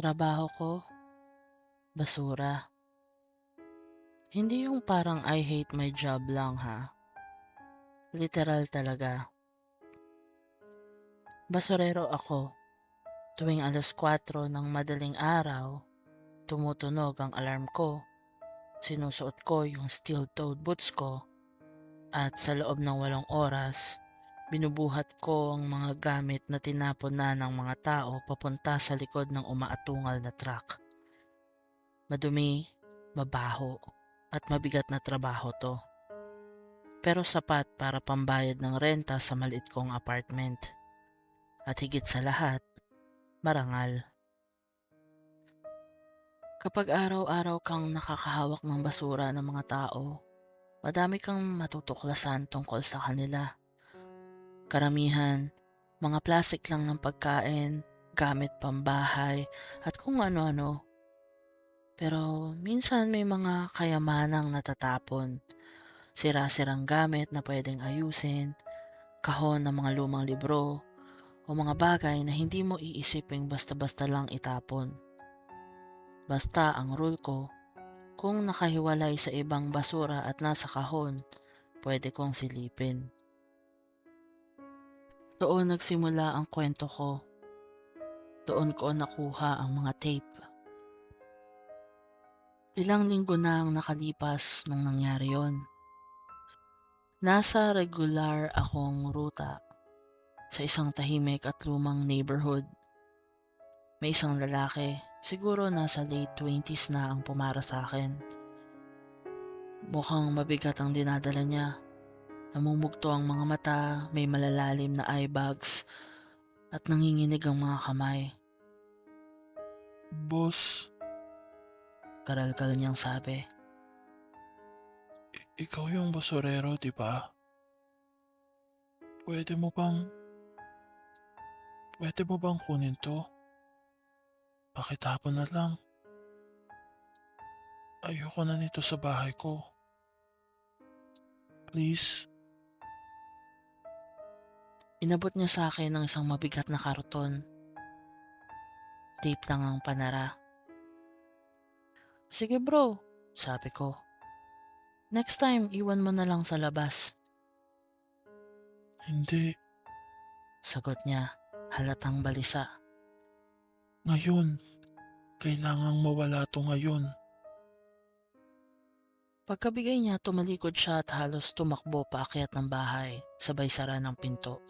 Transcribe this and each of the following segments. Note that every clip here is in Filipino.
Trabaho ko, basura. Hindi yung parang I hate my job lang ha. Literal talaga. Basurero ako. Tuwing alas 4 ng madaling araw, tumutunog ang alarm ko. Sinusuot ko yung steel-toed boots ko at sa loob ng walong oras, binubuhat ko ang mga gamit na tinapon na ng mga tao papunta sa likod ng umaatungal na truck. Madumi, mabaho, at mabigat na trabaho to. Pero sapat para pambayad ng renta sa maliit kong apartment. At higit sa lahat, marangal. Kapag araw-araw kang nakakahawak ng basura ng mga tao, madami kang matutuklasan tungkol sa kanila. Karamihan, mga plastic lang ng pagkain, gamit pambahay, at kung ano-ano. Pero minsan may mga kayamanang natatapon. Sira-sirang gamit na pwedeng ayusin, kahon ng mga lumang libro, o mga bagay na hindi mo iisiping basta-basta lang itapon. Basta ang rule ko, kung nakahiwalay sa ibang basura at nasa kahon, pwede kong silipin. Doon nagsimula ang kwento ko. Doon ko nakuha ang mga tape. Ilang linggo na ang nakalipas nung nangyari yon. Nasa regular akong ruta sa isang tahimik at lumang neighborhood. May isang lalaki, siguro nasa late 20s na ang pumara sa akin. Mukhang mabigat ang dinadala niya. Namumugto ang mga mata, may malalalim na eye bags, at nanginginig ang mga kamay. Boss, Karalkal niyang sabi. i- ikaw yung basurero, di ba? Pwede mo bang... Pwede mo bang kunin to? Pakitapon na lang. Ayoko na nito sa bahay ko. Please? Inabot niya sa akin ng isang mabigat na karton. Tape lang ang panara. Sige bro, sabi ko. Next time, iwan mo na lang sa labas. Hindi. Sagot niya, halatang balisa. Ngayon. Kailangang mawala to ngayon. Pagkabigay niya, tumalikod siya at halos tumakbo paakyat ng bahay, sabay sara ng pinto.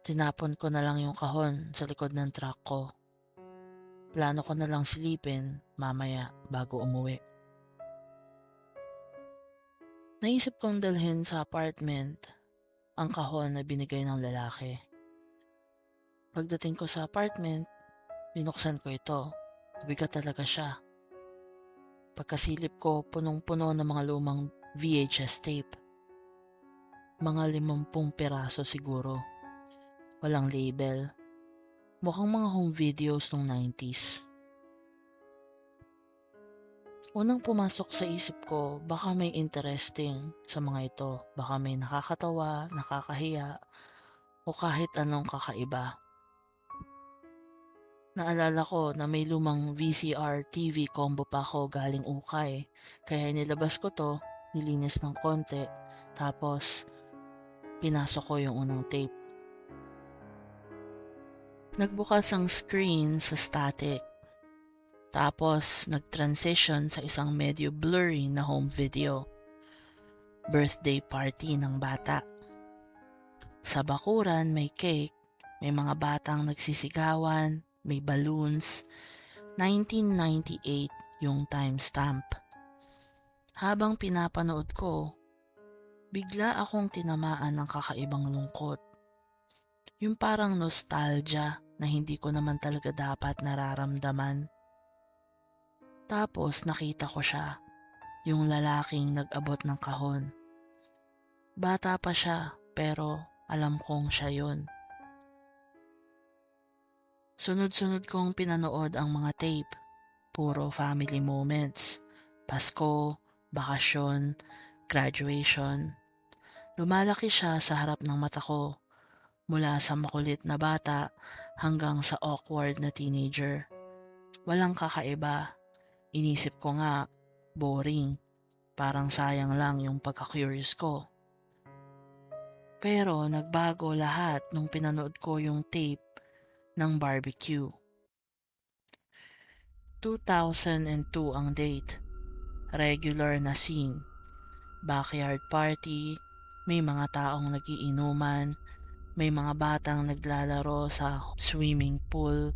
Tinapon ko na lang yung kahon sa likod ng truck ko. Plano ko na lang silipin mamaya bago umuwi. Naisip kong dalhin sa apartment ang kahon na binigay ng lalaki. Pagdating ko sa apartment, binuksan ko ito. Bigat talaga siya. Pagkasilip ko, punong-puno ng mga lumang VHS tape. Mga limampung piraso siguro. Walang label. Mukhang mga home videos ng 90s. Unang pumasok sa isip ko, baka may interesting sa mga ito. Baka may nakakatawa, nakakahiya, o kahit anong kakaiba. Naalala ko na may lumang VCR TV combo pa ako galing ukay. Kaya nilabas ko to, nilinis ng konti, tapos pinasok ko yung unang tape. Nagbukas ang screen sa static. Tapos nag-transition sa isang medyo blurry na home video. Birthday party ng bata. Sa bakuran may cake, may mga batang nagsisigawan, may balloons. 1998 yung timestamp. Habang pinapanood ko, bigla akong tinamaan ng kakaibang lungkot. Yung parang nostalgia na hindi ko naman talaga dapat nararamdaman. Tapos nakita ko siya, yung lalaking nag-abot ng kahon. Bata pa siya, pero alam kong siya yun. Sunod-sunod kong pinanood ang mga tape. Puro family moments. Pasko, bakasyon, graduation. Lumalaki siya sa harap ng mata ko. Mula sa makulit na bata hanggang sa awkward na teenager. Walang kakaiba. Inisip ko nga, boring. Parang sayang lang yung pagka-curious ko. Pero nagbago lahat nung pinanood ko yung tape ng barbecue. 2002 ang date. Regular na scene. Backyard party, may mga taong nagiinuman, may mga batang naglalaro sa swimming pool,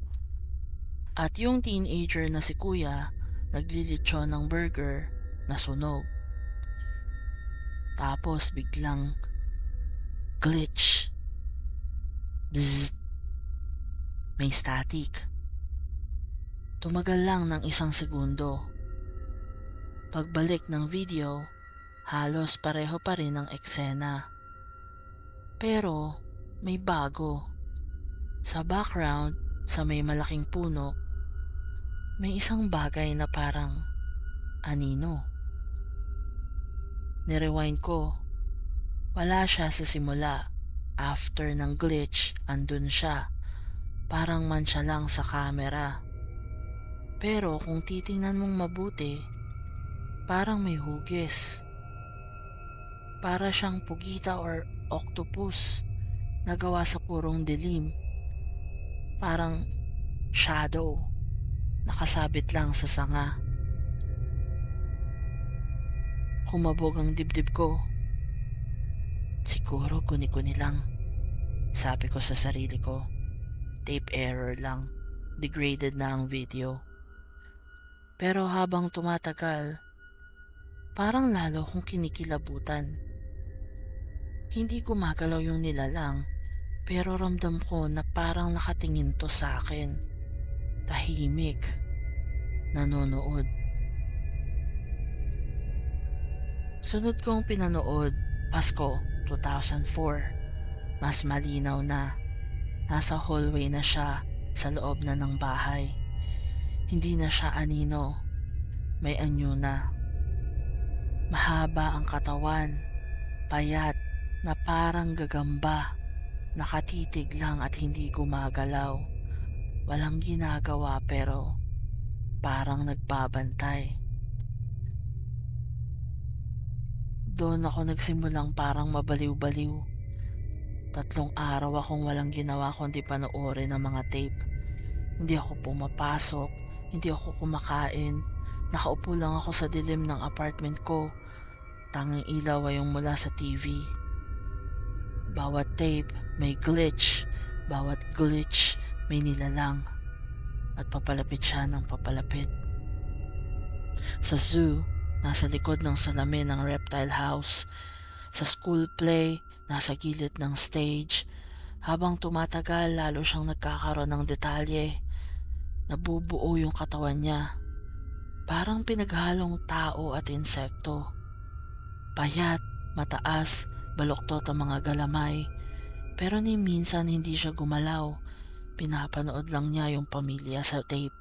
at yung teenager na si kuya naglilitsyon ng burger na sunog. Tapos biglang glitch. Bzzzt. May static. Tumagal lang ng isang segundo. Pagbalik ng video, halos pareho pa rin ang eksena. Pero may bago. Sa background, sa may malaking puno, may isang bagay na parang anino. Nirewind ko. Wala siya sa simula. After ng glitch, andun siya. Parang man siya lang sa camera. Pero kung titingnan mong mabuti, parang may hugis. Para siyang pugita or octopus na gawa sa purong dilim. Parang shadow nakasabit lang sa sanga. Kumabog ang dibdib ko. Siguro kuni-kuni lang. Sabi ko sa sarili ko. Tape error lang. Degraded na ang video. Pero habang tumatagal, parang lalo kong kinikilabutan. Hindi gumagalaw yung nilalang, pero ramdam ko na parang nakatingin to sa akin. Tahimik. Nanonood. Sunod kong pinanood, Pasko 2004. Mas malinaw na. Nasa hallway na siya sa loob na ng bahay. Hindi na siya anino. May anyo na. Mahaba ang katawan. Payat na parang gagamba. Nakatitig lang at hindi gumagalaw. Walang ginagawa pero parang nagbabantay. Doon ako nagsimulang parang mabaliw-baliw. Tatlong araw akong walang ginawa kundi panoorin ang mga tape. Hindi ako pumapasok, hindi ako kumakain. Nakaupo lang ako sa dilim ng apartment ko. Tanging ilaw ay yung mula sa TV. Bawat tape may glitch. Bawat glitch may nilalang. At papalapit siya ng papalapit. Sa zoo, nasa likod ng salamin ng reptile house. Sa school play, nasa gilid ng stage. Habang tumatagal, lalo siyang nagkakaroon ng detalye. Nabubuo yung katawan niya. Parang pinaghalong tao at insekto. Payat, mataas, baloktot ang mga galamay. Pero ni minsan hindi siya gumalaw. Pinapanood lang niya yung pamilya sa tape.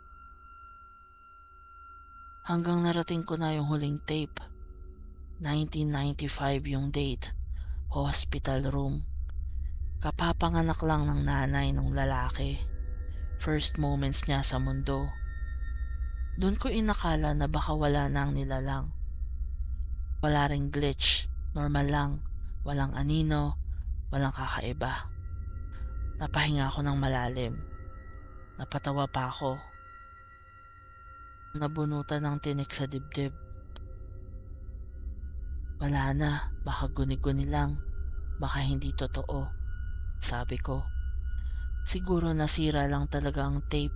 Hanggang narating ko na yung huling tape. 1995 yung date. Hospital room. Kapapanganak lang ng nanay ng lalaki. First moments niya sa mundo. Doon ko inakala na baka wala na ang nilalang. Wala ring glitch. Normal lang. Walang anino. Walang kakaiba. Napahinga ako ng malalim. Napatawa pa ako nabunutan ng tinik sa dibdib. Wala na, baka guni-guni lang, baka hindi totoo, sabi ko. Siguro nasira lang talaga ang tape.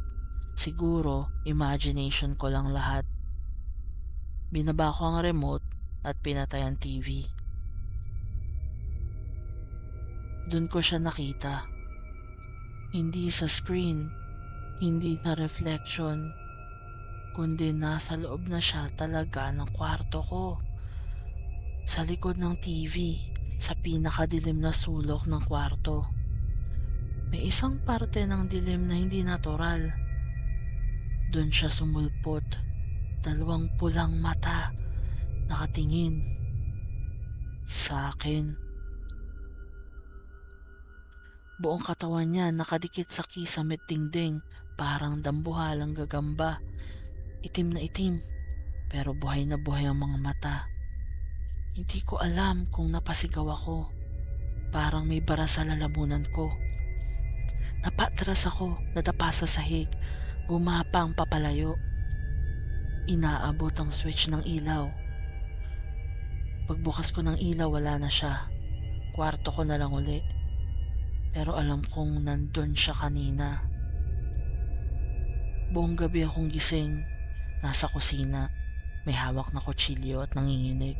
Siguro imagination ko lang lahat. Binaba ko ang remote at pinatay ang TV. Doon ko siya nakita. Hindi sa screen, hindi sa reflection, kundi nasa loob na siya talaga ng kwarto ko. Sa likod ng TV, sa pinakadilim na sulok ng kwarto. May isang parte ng dilim na hindi natural. Doon siya sumulpot, dalawang pulang mata, nakatingin sa akin. Buong katawan niya nakadikit sa kisame dingding, parang dambuhalang gagamba. Itim na itim, pero buhay na buhay ang mga mata. Hindi ko alam kung napasigaw ako. Parang may bara sa lalamunan ko. Napatras ako, nadapa sa sahig, gumapang papalayo. Inaabot ang switch ng ilaw. Pagbukas ko ng ilaw, wala na siya. Kwarto ko na lang uli. Pero alam kong nandun siya kanina. Buong gabi akong gising. Nasa kusina. May hawak na kutsilyo at nanginginig.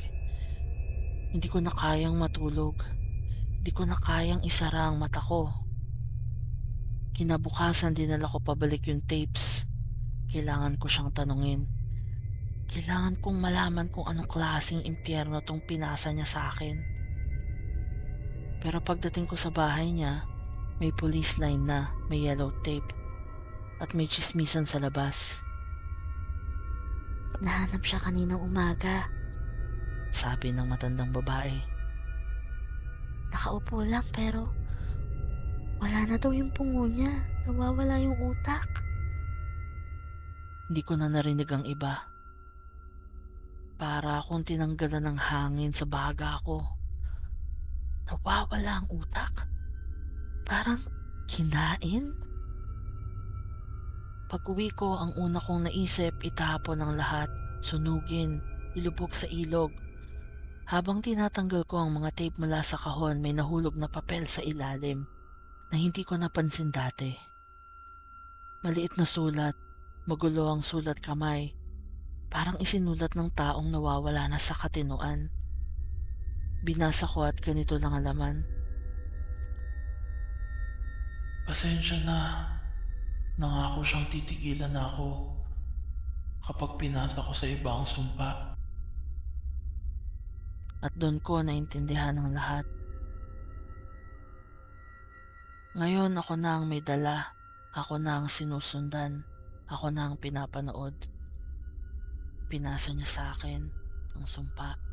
Hindi ko na kayang matulog. Hindi ko na kayang isara ang mata ko. Kinabukasan dinala ko pabalik yung tapes. Kailangan ko siyang tanungin. Kailangan kong malaman kung anong klaseng impyerno tong pinasa niya sa akin. Pero pagdating ko sa bahay niya, may police line na, may yellow tape, at may chismisan sa labas. Nahanap siya kaninang umaga. Sabi ng matandang babae. Nakaupo lang pero wala na daw yung pungo niya. Nawawala yung utak. Hindi ko na narinig ang iba. Para akong tinanggalan ng hangin sa baga ko. Nawawala ang utak. Parang kinain. Pag uwi ko, ang una kong naisip, itapon ang lahat, sunugin, ilubog sa ilog. Habang tinatanggal ko ang mga tape mula sa kahon, may nahulog na papel sa ilalim na hindi ko napansin dati. Maliit na sulat, magulo ang sulat kamay, parang isinulat ng taong nawawala na sa katinuan. Binasa ko at ganito lang ang laman. Pasensya na. Nangako siyang titigilan na ako kapag pinasa ko sa iba ang sumpa. At doon ko naintindihan ang lahat. Ngayon ako na ang may dala. Ako na ang sinusundan. Ako na ang pinapanood. Pinasa niya sa akin ang sumpa.